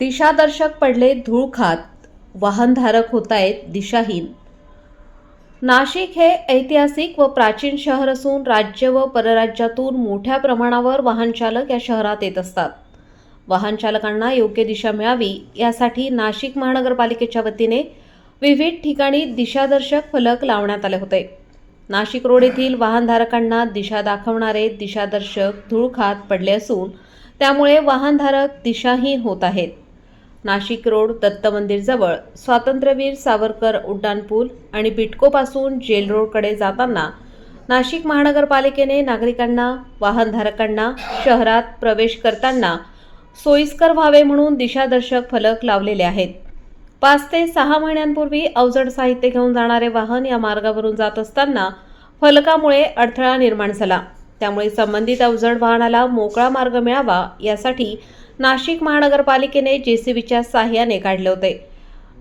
दिशादर्शक पडले धूळ खात वाहनधारक होत आहेत दिशाहीन. नाशिक हे ऐतिहासिक व प्राचीन शहर असून राज्य व परराज्यातून मोठ्या प्रमाणावर वाहनचालक या शहरात येत असतात. वाहनचालकांना योग्य दिशा मिळावी यासाठी नाशिक महानगरपालिकेच्या वतीने विविध ठिकाणी दिशादर्शक फलक लावण्यात आले होते. नाशिक रोड येथील वाहनधारकांना दिशा दाखवणारे दिशादर्शक धूळ खात पडले असून त्यामुळे वाहनधारक दिशाहीन होत आहेत. नाशिक रोड दत्त मंदिरजवळ स्वातंत्र्यवीर सावरकर उड्डाणपूल आणि बिटकोपासून जेल रोडकडे जाताना नाशिक महानगरपालिकेने नागरिकांना वाहनधारकांना शहरात प्रवेश करताना सोयीस्कर व्हावे म्हणून दिशादर्शक फलक लावलेले आहेत. पाच ते सहा महिन्यांपूर्वी अवजड साहित्य घेऊन जाणारे वाहन या मार्गावरून जात असताना फलकामुळे अडथळा निर्माण झाला. त्यामुळे संबंधित अवजड वाहनाला मोकळा मार्ग मिळावा यासाठी नाशिक महानगरपालिकेने जेसीबीच्या साह्याने काढले होते.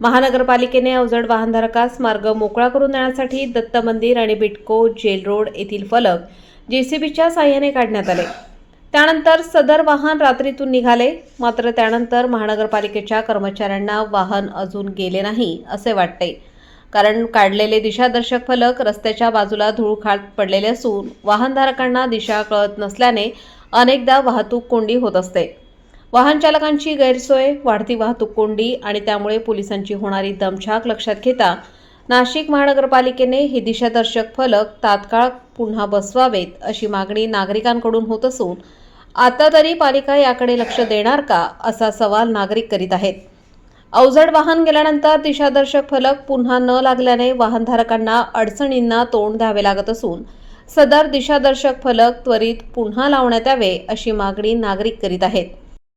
महानगरपालिकेने अवजड वाहनधारकास मार्ग मोकळा करून देण्यासाठी दत्त मंदिर आणि बिटको जेल रोड येथील फलक जेसीबीच्या साह्याने काढण्यात आले. त्यानंतर सदर वाहन रात्रीतून निघाले मात्र त्यानंतर महानगरपालिकेच्या कर्मचाऱ्यांना वाहन अजून गेले नाही असे वाटते. कारण काढलेले दिशादर्शक फलक रस्त्याच्या बाजूला धूळखाट पडलेले असून वाहनधारकांना दिशा कळत नसल्याने अनेकदा वाहतूक कोंडी होत असते. वाहन चालकांची गैरसोय वाढती वाहतूक कोंडी आणि त्यामुळे पोलिसांची होणारी दमछाक लक्षात घेता नाशिक महानगरपालिकेने हे दिशादर्शक फलक तात्काळ पुन्हा बसवावेत अशी मागणी नागरिकांकडून होत असून आता तरी पालिका याकडे लक्ष देणार का असा सवाल नागरिक करीत आहेत. अवजड वाहन गेल्यानंतर दिशादर्शक फलक पुन्हा न लागल्याने वाहनधारकांना अडचणींना तोंड द्यावे लागत असून सदर दिशादर्शक फलक त्वरित पुन्हा लावण्यात यावे अशी मागणी नागरिक करीत आहेत.